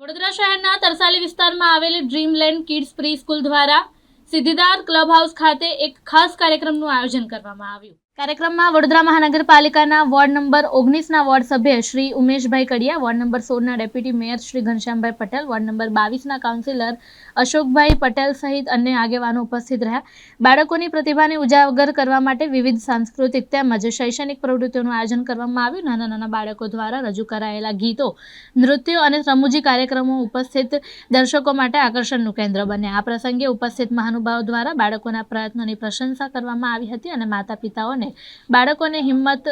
વડોદરા શહેરના તરસાલી વિસ્તારમાં આવેલી ડ્રીમલેન્ડ કિડ્સ પ્રી સ્કૂલ દ્વારા સિદ્ધિદાર ક્લબ હાઉસ ખાતે એક ખાસ કાર્યક્રમનું આયોજન કરવામાં આવ્યું. કાર્યક્રમમાં વડોદરા મહાનગરપાલિકાના વોર્ડ નંબર ઓગણીસના વોર્ડ સભ્ય Shri Umeshbhai Kadiya, ward number સોળના deputy mayor Shri Ghanshyambhai Patel, ward number બાવીસના councillor Ashokbhai Patel સહિત અન્ય આગેવાનો ઉપસ્થિત રહ્યા. બાળકોની પ્રતિભાને ઉજાગર કરવા માટે વિવિધ સાંસ્કૃતિક તેમજ શૈક્ષણિક પ્રવૃત્તિઓનું આયોજન કરવામાં આવ્યું. નાના નાના બાળકો દ્વારા રજૂ કરાયેલા ગીતો, નૃત્યો અને રમૂજી કાર્યક્રમો ઉપસ્થિત દર્શકો માટે આકર્ષણનું કેન્દ્ર બન્યા. આ પ્રસંગે ઉપસ્થિત મહાનુભાવો દ્વારા બાળકોના પ્રયત્નોની પ્રશંસા કરવામાં આવી હતી અને માતા પિતાઓને બાળકોને હિંમત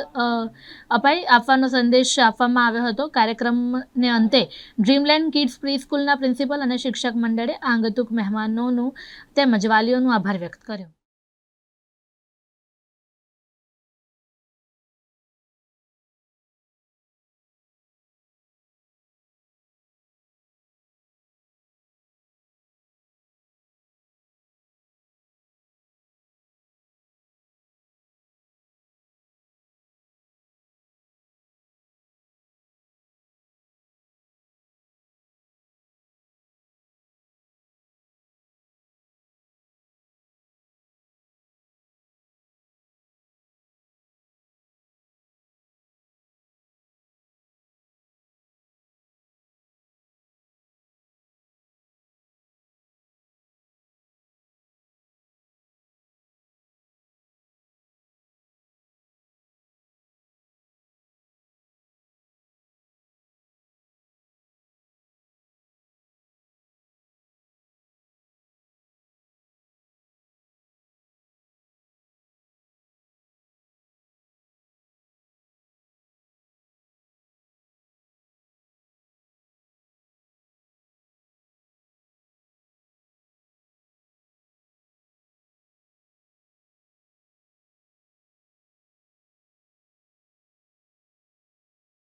અપાઈ આપવાનો સંદેશ આપવામાં આવ્યો હતો. કાર્યક્રમને અંતે ડ્રીમલેન્ડ કિડ્સ પ્રી સ્કૂલના પ્રિન્સિપલ અને શિક્ષક મંડળે આંગતુક મહેમાનોનું તેમજ વાલીઓનું આભાર વ્યક્ત કર્યો.